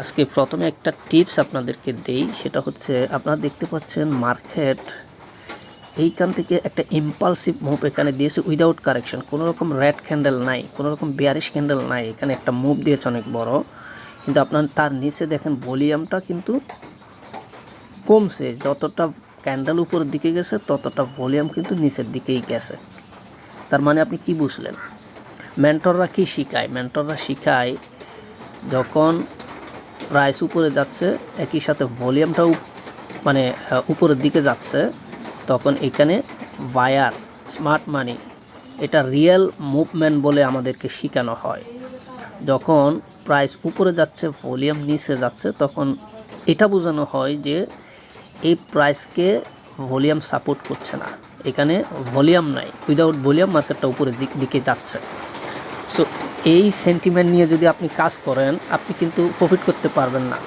আজকে প্রথমে একটা টিপস আপনাদেরকে দেই, সেটা হচ্ছে আপনারা দেখতে পাচ্ছেন মার্কেট এইখান থেকে একটা ইম্পালসিভ মুভ এখানে দিয়েছে উইদাউট কারেকশন কোনো রকম রেড ক্যান্ডেল নাই, কোনো রকম বিয়ারিশ ক্যান্ডেল নাই, এখানে একটা মুভ দিয়েছে অনেক বড়। কিন্তু আপনার তার নিচে দেখেন ভলিউমটা কিন্তু কমছে, যতটা ক্যান্ডেল উপরের দিকে গেছে, ততটা ভলিউম কিন্তু নিচের দিকেই গেছে। তার মানে আপনি কি বুঝলেন? মেন্টররা কি শিখায়? মেন্টররা শিখায় যখন প্রাইস উপরে যাচ্ছে, একই সাথে ভলিউমটাও মানে উপরের দিকে যাচ্ছে। তখন এখানে বায়ার স্মার্ট মানি, এটা রিয়েল মুভমেন্ট বলে আমাদেরকে শেখানো হয়। যখন প্রাইস উপরে যাচ্ছে, ভলিউম নিচে যাচ্ছে, তখন এটা বোঝানো হয় যে এই প্রাইসকে ভলিউম সাপোর্ট করছে না। এখানে ভলিউম নাই, উইদাউট ভলিউম মার্কেটটা উপরের দিক দিকে যাচ্ছে। সো এই সেন্টিমেন্ট নিয়ে যদি আপনি কাজ করেন আপনি কিন্তু প্রফিট করতে পারবেন না।